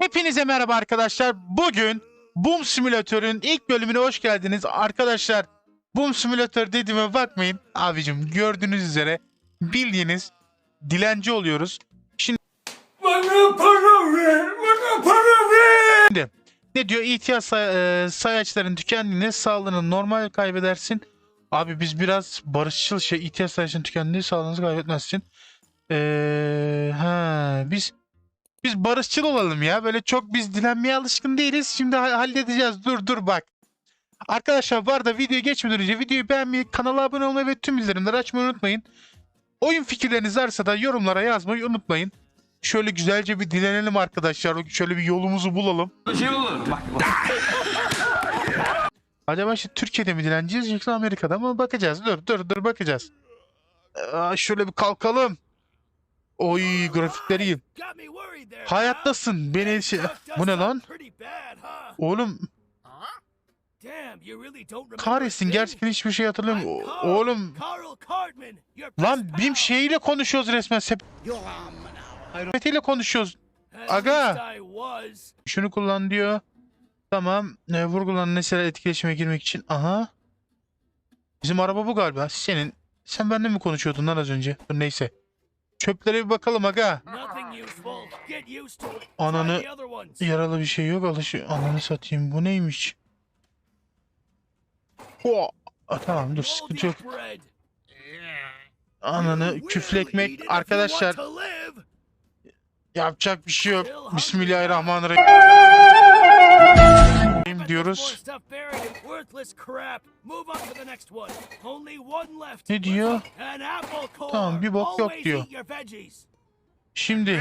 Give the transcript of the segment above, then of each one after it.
Hepinize merhaba arkadaşlar. Bugün Boom Simülatör'ün ilk bölümüne hoş geldiniz. Arkadaşlar Boom Simülatör dediğime bakmayın. Abicim gördüğünüz üzere bildiğiniz dilenci oluyoruz. Bana para ver, bana para ver. Şimdi ne diyor? İhtiyaç say- e, sayaçların tükendiğinde sağlığını normal kaybedersin. Abi biz biraz barışçıl şey ihtiyaç sayaçların tükendiğinde sağlığınızı kaybetmezsin. Ee, ha biz biz barışçıl olalım ya. Böyle çok biz dilenmeye alışkın değiliz. Şimdi ha- halledeceğiz. Dur dur bak. Arkadaşlar bu arada videoya geçmeden önce videoyu beğenmeyi, kanala abone olmayı ve tüm bildirimleri açmayı unutmayın. Oyun fikirleriniz varsa da yorumlara yazmayı unutmayın. Şöyle güzelce bir dilenelim arkadaşlar. Şöyle bir yolumuzu bulalım. Şey olur. Bak, Acaba işte Türkiye'de mi dileneceğiz yoksa Amerika'da mı? Bakacağız. Dur dur dur bakacağız. Aa, şöyle bir kalkalım. Oy grafikleri iyi. Hayattasın. Beni şey... Bu ne lan? Oğlum kahretsin gerçekten hiçbir şey hatırlamıyorum. Oğlum lan BİM şeyiyle konuşuyoruz resmen. Sepetiyle konuşuyoruz. Aga. Şunu kullan diyor. Tamam. E, vurgulan nesneler etkileşime girmek için. Aha. Bizim araba bu galiba. Senin. Sen benimle mi konuşuyordun lan az önce? Dur neyse. Çöplere bir bakalım aga. Ananı yaralı bir şey yok. Alışı ananı satayım. Bu neymiş? Ho. Aa, tamam dur sıkıntı yok. Ananı küflü ekmek. Arkadaşlar yapacak bir şey yok. Bismillahirrahmanirrahim diyoruz. Ne diyor? Tamam bir bok yok diyor. Şimdi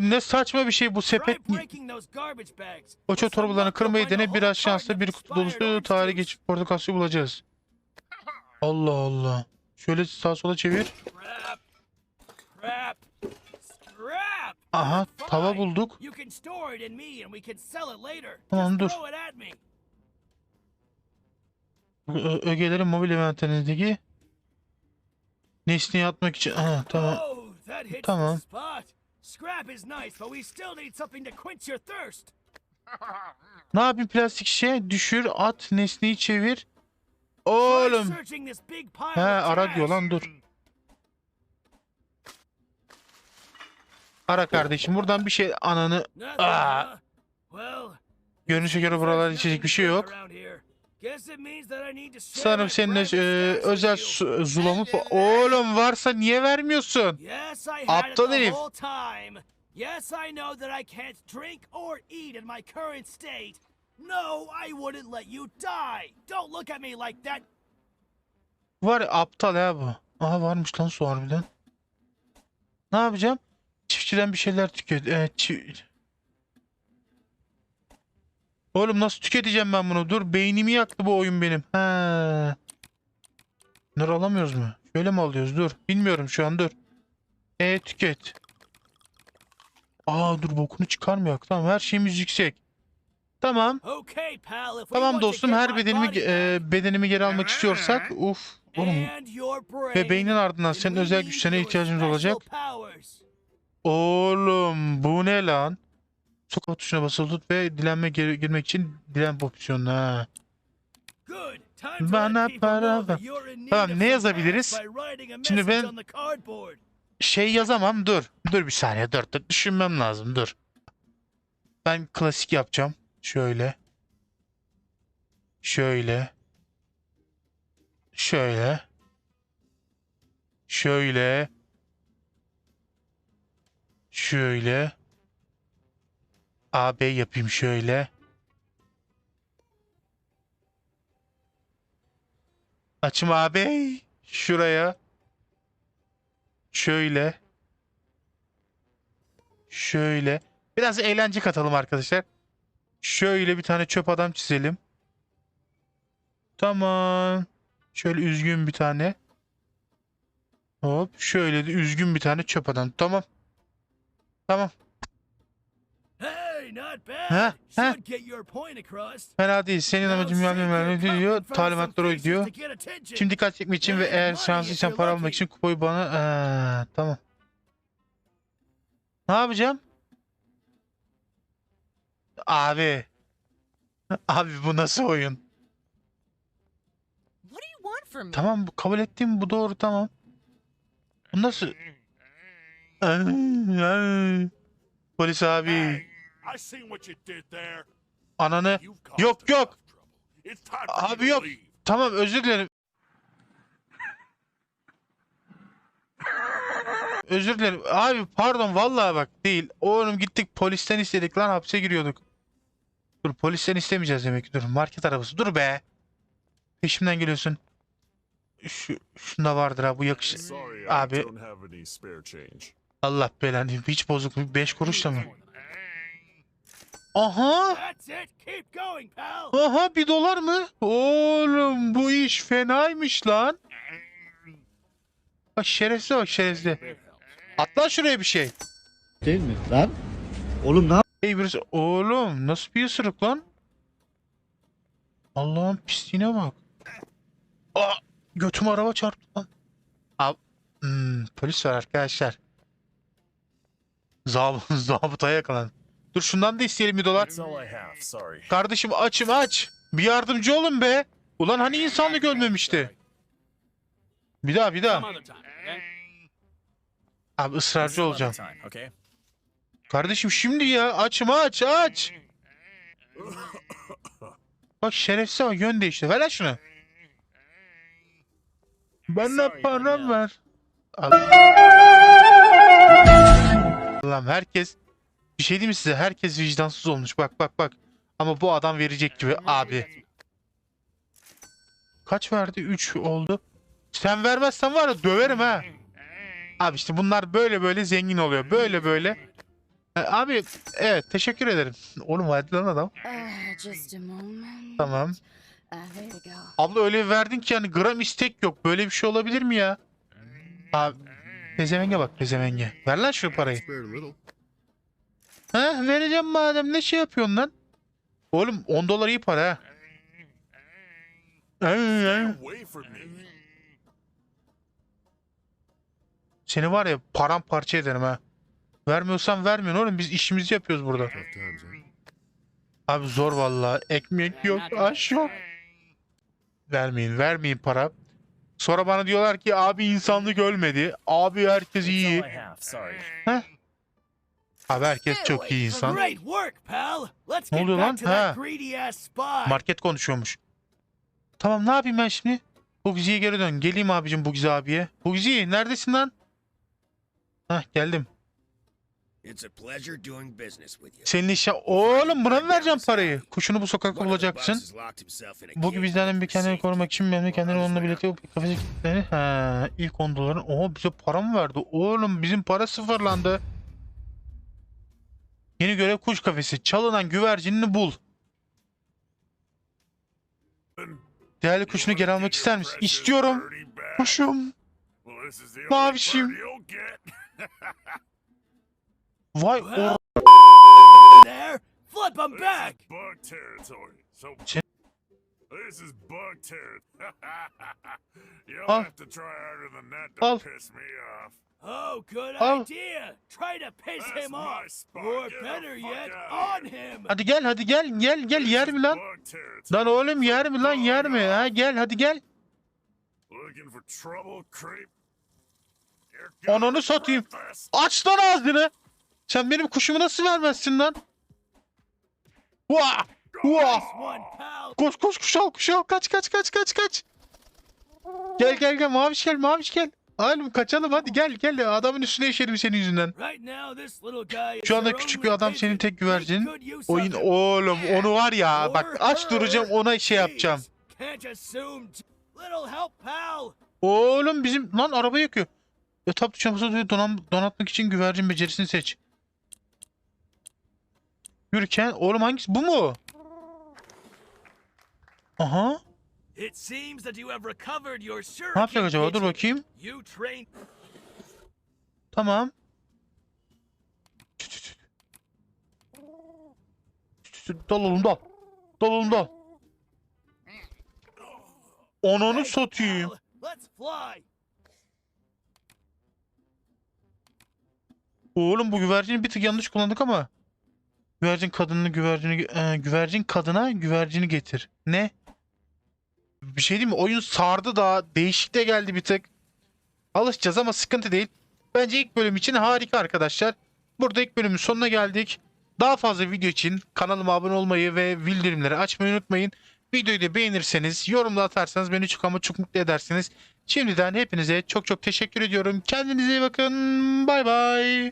ne saçma bir şey bu sepet. O çöp torbalarını kırmayı dene biraz şansla bir kutu dolusu tarihi geçip portakal bulacağız. Allah Allah. Şöyle sağa sola çevir. Aha tava bulduk. Tamam, dur. Ö- ögelerin mobil inventöründeki nesneyi atmak için. Aha tamam. Tamam. Your thirst. Ne yapayım plastik şişe? Düşür, at, nesneyi çevir. Oğlum. He ara diyor lan dur. Ara kardeşim buradan bir şey ananı. Aa. Görünüşe göre buralarda içecek bir şey yok. Sanırım senin e, özel su, zulamı... Oğlum varsa niye vermiyorsun? Aptal herif. Yes, I know that I can't drink or eat in my current state. No, I wouldn't let you die. Don't look at me like that. Var ya, aptal ya bu. Aha varmış lan su harbiden. Ne yapacağım? Çiftçiden bir şeyler tüket. E, çi- Oğlum nasıl tüketeceğim ben bunu? Dur beynimi yaktı bu oyun benim. He. Bunları alamıyoruz mu? Şöyle mi alıyoruz? Dur. Bilmiyorum şu an dur. E tüket. Aa dur bokunu çıkarmıyor. Tamam her şeyimiz yüksek. Tamam. Tamam dostum her bedenimi e, bedenimi geri almak istiyorsak uf oğlum ve beynin ardından senin özel güçlerine ihtiyacımız olacak. Oğlum bu ne lan? Sokak tuşuna basılı tut ve dilenme geri girmek için dilen opsiyonu ha. Bana para ver. Tamam, ne yazabiliriz? Şimdi ben-. Şey yazamam dur. Dur bir saniye dur, dur düşünmem lazım dur. Ben klasik yapacağım. Şöyle. Şöyle. Şöyle. Şöyle. Şöyle. AB yapayım şöyle. Açım AB. Şuraya. Şöyle. Şöyle. Biraz eğlence katalım arkadaşlar. Şöyle bir tane çöp adam çizelim. Tamam. Şöyle üzgün bir tane. Hop. Şöyle de üzgün bir tane çöp adam. Tamam. Tamam. Hey, not bad. Ha, ha. Should get your point across. Fena değil. Senin amacın yardım vermek diyor. get attention. Şimdi dikkat çekmek için ve eğer şanslıysan para almak için kupayı bana... Ee, tamam. Ne yapacağım? Abi. Abi bu nasıl oyun? Tamam bu- kabul ettim bu doğru tamam. Bu nasıl? Polis abi. I seen what you did there. Ananı. Yok yok. Abi yok. Tamam özür dilerim. Özür dilerim. Abi pardon vallahi bak değil. Oğlum gittik polisten istedik lan hapse giriyorduk. Dur polisten istemeyeceğiz demek ki. Dur market arabası. Dur be. Peşimden geliyorsun. Şu şunda vardır ha bu yakış. Abi Allah belanı. Hiç bozuk 5 kuruş da mı? Aha. Aha bir dolar mı? Oğlum bu iş fenaymış lan. Bak şerefsize bak şerefsize. Atla şuraya bir şey. Değil mi? Lan. Oğlum ne yap- Ey birisi oğlum nasıl bir ısırık lan? Allah'ın pisliğine bak. Aa, götüme araba çarptı lan. Ab hmm, polis var arkadaşlar. Zab zabıtaya yakalan. Dur şundan da isteyelim bir dolar. Kardeşim açım aç. Bir yardımcı olun be. Ulan hani insanlık ölmemişti. Bir daha bir daha. Abi ısrarcı olacağım. Kardeşim şimdi ya açım aç aç. Bak şerefsiz ama yön değişti. Ver lan şunu. Bana param ver. Al- Allah'ım herkes bir şey diyeyim mi size? Herkes vicdansız olmuş. Bak bak bak. Ama bu adam verecek gibi abi. Kaç verdi? 3 oldu. Sen vermezsen var ya döverim ha. Abi işte bunlar böyle böyle zengin oluyor. Böyle böyle. E, Abi evet teşekkür ederim. Oğlum verdi lan adam. Just a moment. Tamam. Go. Abla öyle verdin ki yani gram istek yok. Böyle bir şey olabilir mi ya? Abi pezevenge bak pezevenge. Ver lan şu parayı. Ha vereceğim madem ne şey yapıyorsun lan? Oğlum 10 dolar iyi para ha. Seni var ya paramparça ederim ha. Vermiyorsan vermiyorsun oğlum biz işimizi yapıyoruz burada. Abi zor vallahi. Ekmek yok, aş yok. Vermeyin, vermeyin para. Sonra bana diyorlar ki abi insanlık ölmedi. Abi herkes iyi. Sorry. Abi herkes çok iyi insan. Ne oluyor lan? Ha. Market konuşuyormuş. Tamam ne yapayım ben şimdi? Bugizi'ye geri dön. Geleyim abicim Bugizi abiye. Bugizi neredesin lan? Hah geldim. It's a pleasure doing business with you. Senin işe... Oğlum buna mı vereceğim parayı? Kuşunu bu sokakta bulacaksın. Bu cage bizden bir kendini korumak için benimle kendini onunla birlikte kafese kilitleri. Ha, ilk 10 doların. Oha bize para mı verdi? Oğlum bizim para sıfırlandı. Yeni görev kuş kafesi. Çalınan güvercinini bul. Değerli kuşunu geri almak ister misin? İstiyorum. Kuşum. Mavişim. Vay o... there. Flip him This back. is bug territory. So Ç- this is bug territory. You'll Al. have to try harder than that to Al. piss me off. Oh, good Oh. idea. Try to piss That's him my off. spot. Or Get the better fuck yet, on him. Hadi gel hadi gel gel gel yer mi lan? bug territory. Lan oğlum yer mi lan yer mi? Ha gel hadi gel. Looking for trouble, creep? You're gonna Ananı satayım. Aç lan ağzını. Sen benim kuşumu nasıl vermezsin lan? Vah! Vah! Koş koş kuş al kuş al kaç kaç kaç kaç kaç. Gel gel gel maviş gel maviş gel. Oğlum kaçalım hadi gel gel adamın üstüne işerim senin yüzünden. Şu anda küçük bir adam senin tek güvercin. Oyun oğlum onu var ya bak aç duracağım ona şey yapacağım. Oğlum bizim lan araba yakıyor. Diyor donan, donatmak için güvercin becerisini seç. Yürürken oğlum hangisi bu mu? Aha. It seems that you have recovered your. Ne yapacak acaba? Dur bakayım. Tamam. Dal oğlum dal. Dal oğlum dal. Onunu satayım. Oğlum bu güvercini bir tık yanlış kullandık ama. Güvercin kadını güvercini e, güvercin kadına güvercini getir. Ne? Bir şey değil mi? Oyun sardı da değişik de geldi bir tık. Alışacağız ama sıkıntı değil. Bence ilk bölüm için harika arkadaşlar. Burada ilk bölümün sonuna geldik. Daha fazla video için kanalıma abone olmayı ve bildirimleri açmayı unutmayın. Videoyu da beğenirseniz, yorumda atarsanız beni çok ama çok mutlu edersiniz. Şimdiden hepinize çok çok teşekkür ediyorum. Kendinize iyi bakın. Bay bay.